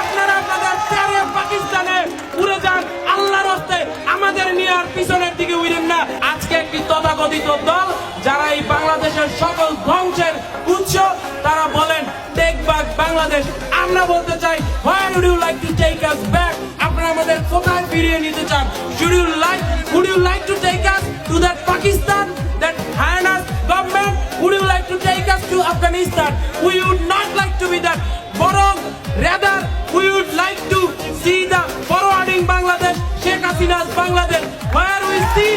আপনারা আপনাদের প্যারে উড়ে যান, আল্লাহর আমাদের নিয়ে পিছনের দিকে উড়েন না। আজকে একটি তথাকথিত দল, যারা বাংলাদেশের সকল ধ্বংসের উৎস, তারা বলেন, টেক বাংলাদেশ। আমরা বলতে চাই where would you like to take us back আপনারা আমাদের কোথায় ফিরিয়ে নিতে চান? Should you like would you like to take us to that Pakistan to Afghanistan? We would not like to be that. বরং rather we would like to see the forwarding Bangladesh, Sheikh Hasina's Bangladesh, where we see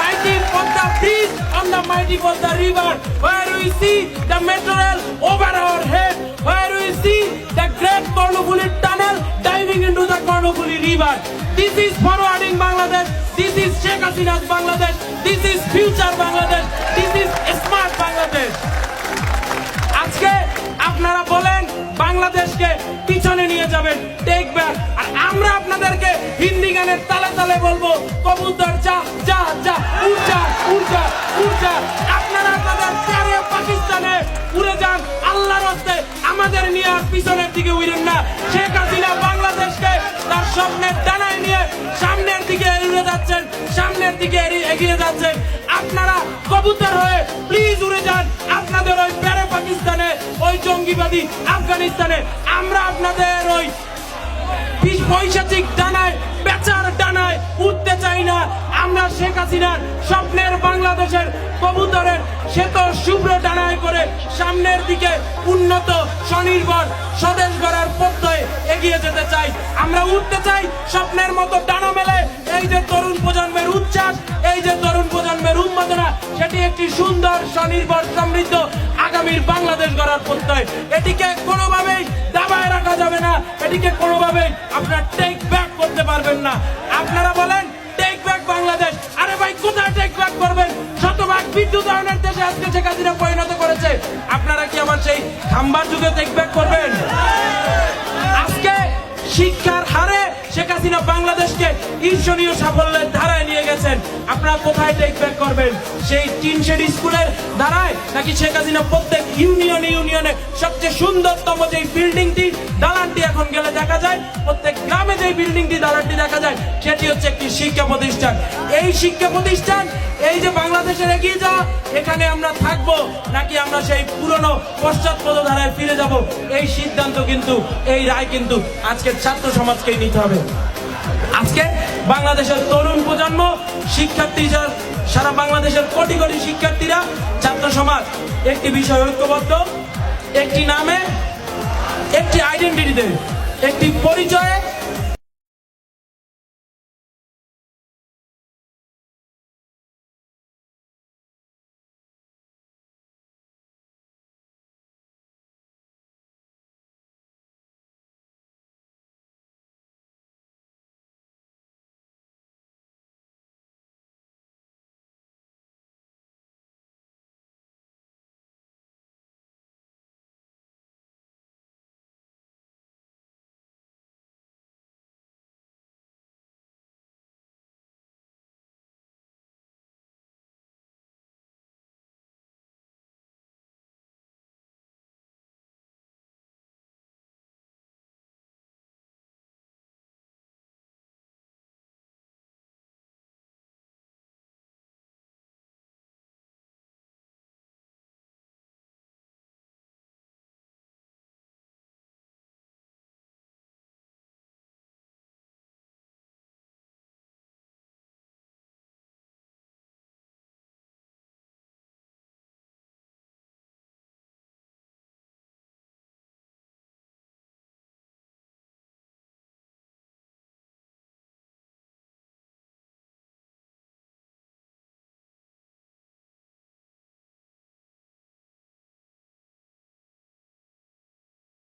mighty Podda bridge on the mighty Podda river, where we see the metro rail over our head, where we see the great Kornopuli tunnel diving into the Kornopuli river. This is forwarding Bangladesh. This is Sheikh Hasina's Bangladesh. This is future Bangladesh. This is smart Bangladesh. আপনারা বলেন, বাংলাদেশকে পিছনে নিয়ে যাবেন back আর আমরা আপনাদেরকে হিন্দি গানের তালে তালে বলব, কবুতর, যা যা যা উর্জা উর্জা উর্জা আপনারা আপনাদের প্যারে পাকিস্তানে উড়ে যান, আল্লাহর হস্তে। আমাদের নিয়ে আর পিছনের দিকে উড়েন না। শেখ হাসিনা বাংলাদেশকে তার স্বপ্নের ডানায় নিয়ে সামনের দিকে উড়ে যাচ্ছেন, সামনের দিকে এগিয়ে যাচ্ছেন। আপনারা কবুতর হয়ে প্লিজ উড়ে যান। আপনাদের ওই জঙ্গিবাদী আফগানিস্তানে আমরা আপনাদের ওই পৈশাচিক ডানায় বেচার ডানায় উঠতে চাই না। আমরা শেখ হাসিনার স্বপ্নের বাংলাদেশের কবুতরের শ্বেত শুভ্র ডানায় করে সামনের দিকে উন্নত, স্বনির্ভর, স্বদেশ গড়ার পথে এগিয়ে যেতে চাই। আমরা উঠতে চাই স্বপ্নের মতো আগামীর বাংলাদেশ গড়ার প্রত্যয়। এটিকে কোনোভাবেই দাবায় রাখা যাবে না। এটিকে কোনোভাবেই আপনারা টেক ব্যাক করতে পারবেন না। আপনারা বলেন টেক ব্যাক বাংলাদেশ। আরে ভাই, কোথায় টেক ব্যাক করবেন? শতভাগ বিদ্যুতায়নের দেশে আজকে শেখ হাসিনা পরিণত করেছে। আপনারা কি আমার সেই খাম্বার যুগে টেক ব্যাক করবেন? আজকে শেখ হাসিনা বাংলাদেশকে ঈর্ষণীয় সাফল্যের ধারায় নিয়ে গেছেন। আপনারা কোথায় টেক ব্যাক করবেন? সেই তিন শেড স্কুলের ধারায়? নাকি শেখ হাসিনা প্রত্যেক ইউনিয়নে ইউনিয়নে সবচেয়ে সুন্দরতম যে বিল্ডিংটি দালানটি বিল্ডিংটি দালানটি দেখা যায়, সেটি হচ্ছে একটি শিক্ষা প্রতিষ্ঠান। এই শিক্ষা প্রতিষ্ঠান, এই যে বাংলাদেশের এগিয়ে যাওয়া, এখানে আমরা থাকব নাকি আমরা সেই পুরনো পশ্চাৎপদ ধারায় ফিরে যাব? এই সিদ্ধান্ত কিন্তু, এই রায় কিন্তু আজকের ছাত্র সমাজকেই নিতে হবে। আজকে বাংলাদেশের তরুণ প্রজন্ম শিক্ষার্থী সারা বাংলাদেশের কোটি কোটি শিক্ষার্থীরা, ছাত্র সমাজ, একটি বিষয় ঐক্যবদ্ধ, একটি নামে, একটি আইডেন্টিটিতে একটি পরিচয়ে